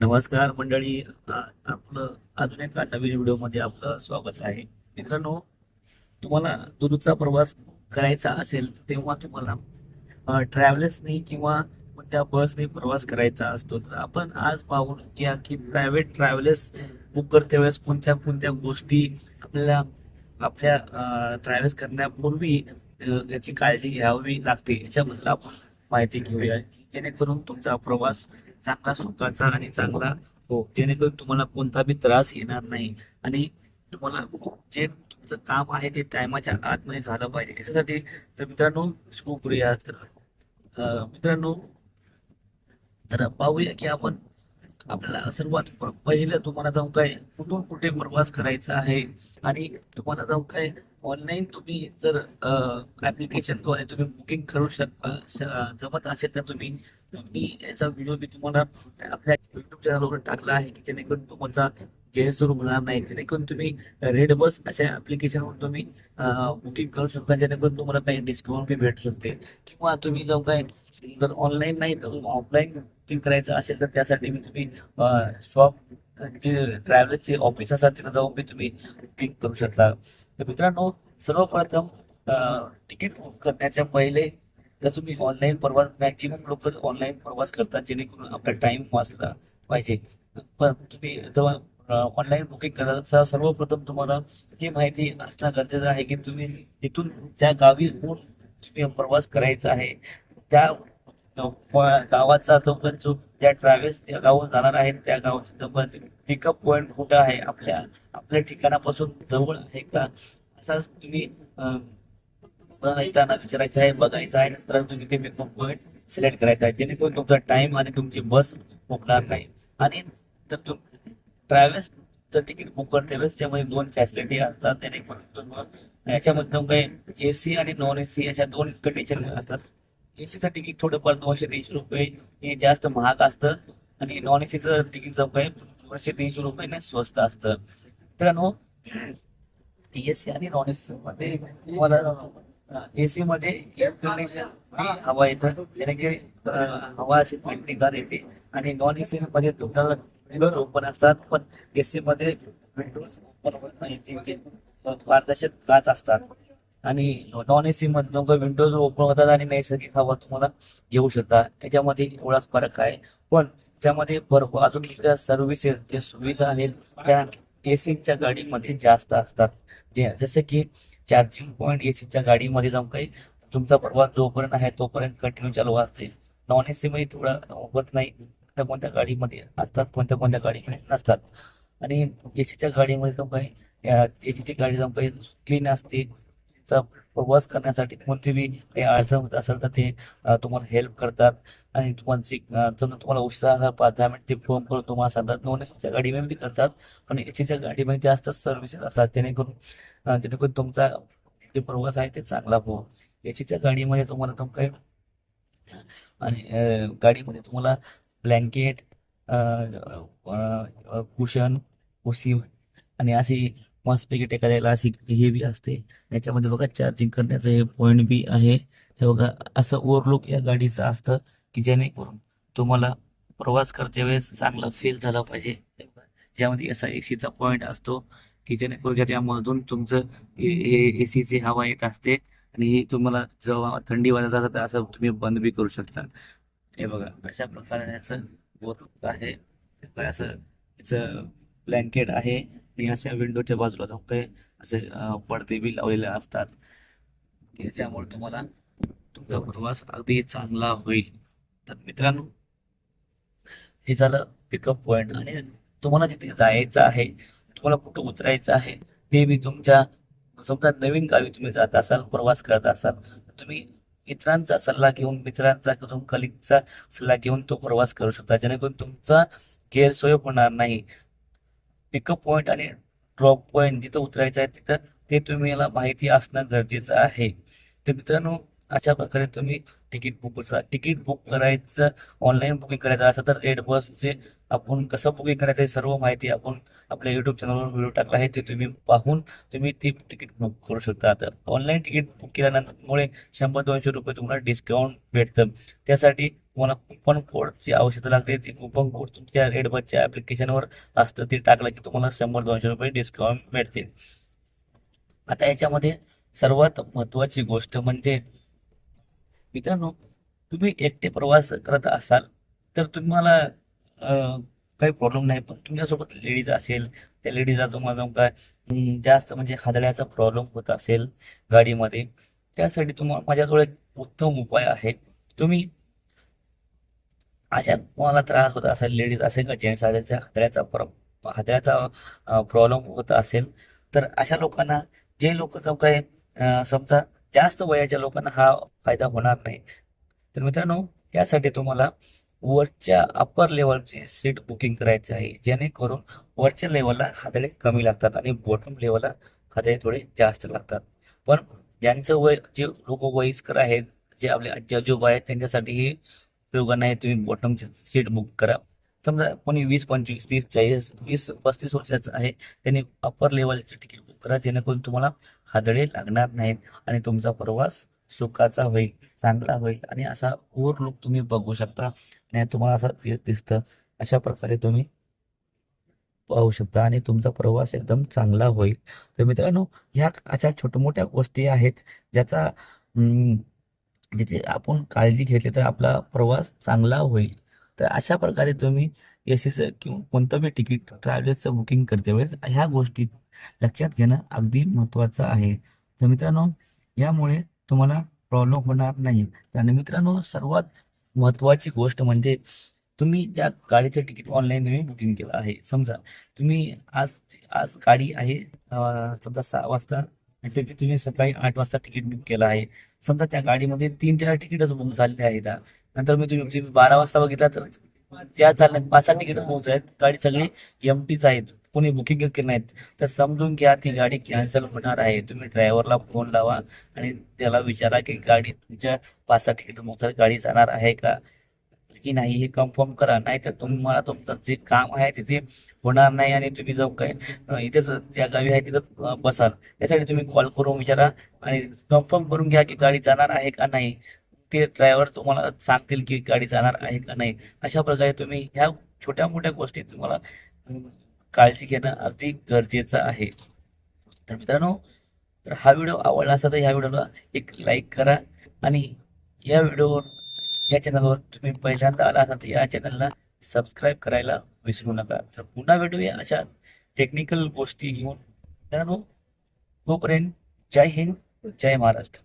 नमस्कार मंडळी. आपलं अजून एका नवीन व्हिडिओमध्ये आपलं स्वागत आहे. मित्रांनो तुम्हाला दूरचा प्रवास करायचा असेल तेव्हा तुम्हाला ट्रॅव्हल्सने किंवा कोणत्या बसने प्रवास करायचा असतो. तर आपण आज पाहून घ्या की प्रायव्हेट ट्रॅव्हल्स बुक करते वेळेस कोणत्या कोणत्या गोष्टी आपल्याला आपल्या ट्रॅव्हल्स करण्यापूर्वी याची काळजी घ्यावी लागते. याच्याबद्दल आपण माहिती घेऊया जेणेकरून तुमचा प्रवास चांगला सुखाचा आणि चांगला हो जेणेकरून तुम्हाला कोणता बी त्रास येणार नाही. आणि तुम्हाला जे तुमचं काम आहे ते टायमाच्या आतमध्ये झालं पाहिजे. याच्यासाठी तर मित्रांनो सुरू तर मित्रांनो तर पाहूया की आपण आपल्याला सर्वात पहिलं तुम्हाला जाऊन काय कुठून कुठे प्रवास करायचा आहे आणि तुम्हाला जाऊन काय ऑनलाईन तुम्ही जर ऍप्लिकेशनद्वारे तुम्ही बुकिंग करू शकता जमत असेल तर तुम्ही मी याचा व्हिडिओ मी तुम्हाला आपल्या युट्यूब चॅनलवर टाकला आहे की जेणेकरून तुमचा गैरसोय होणार नाही. जेणेकरून तुम्ही रेड बस अशा ऍप्लिकेशनवर तुम्ही बुकिंग करू शकता जेणेकरून तुम्हाला काही डिस्काउंट बी भेटू शकते. किंवा तुम्ही जाऊ काय जर ऑनलाईन नाही तर ऑफलाईन बुकिंग करायचं असेल तर त्यासाठी मी तुम्ही शॉप जे ट्रॅव्हल्सचे ऑफिस असतात तिथं जाऊन मी तुम्ही बुकिंग करू शकता. तर मित्रांनो सर्वप्रथम तिकीट बुक करण्याच्या पहिले जर तुम्ही ऑनलाईन प्रवास मॅक्झिमम लोक ऑनलाईन प्रवास करतात जेणेकरून आपला टाइम वाचला पाहिजे. पण तुम्ही जेव्हा ऑनलाईन बुकिंग करायचा सर्वप्रथम तुम्हाला ही माहिती असणं गरजेचं आहे की तुम्ही इथून ज्या गावी होऊन तुम्ही प्रवास करायचा आहे त्या गावाचा जो पण जो ज्या ट्रॅव्हल्स त्या गावात जाणार आहेत त्या गावाचा जो पण पिकअप पॉईंट कुठं आहे आपल्या आपल्या ठिकाणापासून जवळ आहे का? असाच तुम्ही बघायचा विचारायचं आहे बघायचं आहे नंतर तुम्ही ते पिकअप पॉईंट सिलेक्ट करायचा आहे. जेणेकरून तुमचा टाइम आणि तुमची बस होणार नाही. आणि तर तुम ट्रॅव्हल्सचं तिकीट बुक करते वेळेस त्यामध्ये दोन फॅसिलिटी असतात त्याने याच्यामध्ये काही एसी आणि नॉन एसी अशा दोन कंडिशन असतात. एसीचं तिकीट थोडंफार दोनशे तीनशे रुपये हे जास्त महाग असतं. आणि नॉन एसीचं तिकीट जो आहे दोनशे तीनशे रुपये स्वस्त असतं. मित्रांनो एसी आणि नॉन एसी मध्ये तुम्हाला एसी मध्ये हवा येतं. हवा अशी थंडीगार येते आणि नॉन एसी मध्ये तुम्हाला विंडोज ओपन असतात. पण एसी मध्ये विंडोज ओपन होत नाही. म्हणजे, त्यांचे पारदर्शक काच असतात. आणि नॉन एसी मध्ये तुमचा विंडोज ओपन होतात आणि नैसर्गिक हवा तुम्हाला घेऊ शकता. याच्यामध्ये एवढाच फरक आहे. पण त्यामध्ये भरपूर अजून दुसऱ्या सर्व्हिसेस जे सुविधा आहेत त्या एसीच्या गाडीमध्ये जास्त असतात. जे जसे की चार्जिंग पॉईंट एसीच्या गाडीमध्ये जाऊन काही तुमचा प्रवास जोपर्यंत आहे तोपर्यंत कंटिन्यू चालू असते. नॉन एसी मध्ये थोडा होत नाही. कोणत्या कोणत्या गाडीमध्ये असतात कोणत्या कोणत्या गाडीमध्ये नसतात. आणि एसीच्या गाडीमध्ये जाऊन काही एसीची गाडी जाऊन काही क्लीन असते. चा प्रवास करण्यासाठी कोणती बी काही अडचण होत असेल तर ते तुम्हाला हेल्प करतात. आणि तुमची तुम्हाला उशिरा पाच दहा मिनिट ते फोन करून तुम्हाला सांगतात. नॉन एसीच्या गाडीमध्ये करतात. पण एसीच्या गाडीमध्ये जास्त सर्व्हिसेस असतात. जेणेकरून जेणेकरून तुमचा जे प्रवास आहे ते चांगला हो. एसीच्या गाडीमध्ये तुम्हाला तुम काही आणि गाडीमध्ये तुम्हाला ब्लँकेट कुशन उशी आणि अशी मस्तपैकी एखाद्याला अशी हे बी असते. याच्यामध्ये बघा चार्जिंग करण्याचं हे पॉईंट बी आहे. हे बघा असं ओव्हरलुक या गाडीचं असतं की जेणेकरून तुम्हाला प्रवास करते वेळेस चांगला फील झाला पाहिजे. ज्यामध्ये असा एसीचा पॉईंट असतो की जेणेकरून ज्याच्यामधून तुमचं हे एसीची हवा येत असते आणि ही तुम्हाला जेव्हा थंडी वाजत असतात तर असं तुम्ही बंद बी करू शकता. हे बघा अशा प्रकारे याचं ओव्हरलुक आहे. असं याचं ब्लँकेट आहे. आणि अशा विंडोच्या बाजूला जाऊन काही असे पडदे बी लावलेले असतात. त्याच्यामुळे तुम्हाला तुमचा प्रवास अगदी चांगला होईल. तर मित्रांनो हे झालं पिकअप पॉईंट आणि तुम्हाला जिथे जायचं आहे तुम्हाला कुठं उतरायचं आहे ते मी तुमच्या समजा नवीन गावी तुम्ही जात असाल प्रवास करत असाल तुम्ही इतरांचा सल्ला घेऊन मित्रांचा किंवा कलिगचा सल्ला घेऊन तो प्रवास करू शकता. जेणेकरून तुमचा गैरसोय होणार नाही. पिकअप पॉईंट आणि ड्रॉप पॉईंट जिथं उतरायचं आहे तिथं ते तुम्हाला माहिती असणं गरजेचं आहे. तर मित्रांनो अशा प्रकारे तुम्ही तिकीट बुक करा. तिकीट बुक करायचं ऑनलाईन बुकिंग करायचं असं तर रेड बसचे आपण कसं बुकिंग करायचं हे सर्व माहिती आपण आपल्या युट्यूब चॅनलवर व्हिडिओ टाकला आहे ते तुम्ही पाहून तुम्ही ती तिकीट बुक करू शकता तर ऑनलाईन तिकीट बुक केल्यानंतर शंभर दोनशे रुपये तुम्हाला डिस्काउंट भेटतं. त्यासाठी तुम्हाला कुपन कोडची आवश्यकता लागते ती कुपन कोड तुमच्या रेड बसच्या ऍप्लिकेशनवर असतं. ते टाकलं की तुम्हाला शंभर दोनशे रुपये डिस्काउंट मिळतील. आता याच्यामध्ये सर्वात महत्वाची गोष्ट म्हणजे मित्रांनो तुम्ही एकटे प्रवास करत असाल तर तुम्हाला काही प्रॉब्लेम नाही. पण तुमच्यासोबत लेडीज असेल त्या लेडीजला तुम्हाला काय जास्त म्हणजे हादळ्याचा प्रॉब्लेम होत असेल गाडीमध्ये. त्यासाठी तुम्हाला माझ्याजवळ एक उत्तम उपाय आहे. तुम्ही अशा तुम्हाला त्रास होत असेल लेडीज असेल का जेंट्स असेल त्या हादळ्याचा प्र प्रॉब्लेम होत असेल तर अशा लोकांना जे लोक जो काय समजा जास्त वयाच्या लोकांना हा फायदा होणार नाही. तर मित्रांनो त्यासाठी तुम्हाला वरच्या अप्पर लेवलचे सीट बुकिंग करायचे आहे जेणेकरून वरच्या लेवलला हादळे कमी लागतात आणि बॉटम लेवलला हादळे थोडे जास्त लागतात. पण ज्यांचं वय जे लोक वयस्कर आहेत जे आपले आजी आजोबा आहेत त्यांच्यासाठी ही उपयोगा नाही तुम्ही बॉटमची सीट बुक करा. समजा कोणी वीस पंचवीस तीस चाळीस वीस पस्तीस वर्षाचं आहे त्यांनी अप्पर लेवलचे तिकीट बुक करा जेणेकरून तुम्हाला हादळे लागणार नाहीत आणि तुमचा प्रवास सुखाचा होईल चांगला होईल आणि असा ओव्हरलुक तुम्ही बघू शकता आणि तुम्हाला असं दिसतं. अशा प्रकारे तुम्ही पाहू शकता आणि तुमचा प्रवास एकदम चांगला होईल. तर मित्रांनो ह्या अशा छोट्या मोठ्या गोष्टी आहेत ज्याचा ज्याची आपण काळजी घेतली तर आपला प्रवास चांगला होईल. तर अशा प्रकारे तुम्ही एसीचं किंवा कोणतं बी तिकीट ट्रॅव्हल्सचं बुकिंग करते वेळेस ह्या गोष्टी लक्षात घेणं अगदी महत्त्वाचं आहे. तर मित्रांनो यामुळे तुम्हाला प्रॉब्लेम होणार नाही. आणि मित्रांनो सर्वात महत्त्वाची गोष्ट म्हणजे तुम्ही ज्या गाडीचं तिकीट ऑनलाईन तुम्ही बुकिंग केलं आहे. समजा तुम्ही आज आज गाडी आहे समजा सहा वाजता आणि तुम्ही सकाळी आठ वाजता तिकीट बुक केलं आहे. समजा त्या गाडीमध्ये तीन चार तिकीटच बुक झालेले आहेत. नंतर मी तुम्ही बारा वाजता बघितला तर त्या चालल्या पाच सहा तिकीटच पोहोच आहेत गाडी सगळी एम टीच आहेत. कोणी बुकिंग केली नाहीत. तर समजून घ्या ती गाडी कॅन्सल होणार आहे. तुम्ही ड्रायव्हरला फोन लावा आणि त्याला विचारा की गाडी तुमच्या पाच सहा तिकीट बुक गाडी जाणार आहे का? की नाही हे कन्फर्म करा. नाहीतर तुम्हाला तुमचं जे काम आहे तिथे होणार नाही आणि तुम्ही जाऊन काय इथेच त्या गावी आहे तिथं बसाल. यासाठी तुम्ही कॉल करून विचारा आणि कन्फर्म करून घ्या की गाडी जाणार आहे का नाही. ते ड्रायव्हर तुम्हाला सांगतील की गाडी जाणार आहे का नाही. अशा प्रकारे तुम्ही ह्या छोट्या मोठ्या गोष्टी तुम्हाला काळजी घेणं अगदी गरजेचं आहे. तर मित्रांनो तर हा व्हिडिओ आवडला असा तर ह्या व्हिडिओला एक लाईक करा आणि या व्हिडिओवर या चॅनलवर तुम्ही पहिल्यांदा आला असाल तर या चॅनलला सबस्क्राईब करायला विसरू नका. तर पुन्हा भेटूया अशा टेक्निकल गोष्टी घेऊन. मित्रांनो तोपर्यंत जय हिंद जय महाराष्ट्र.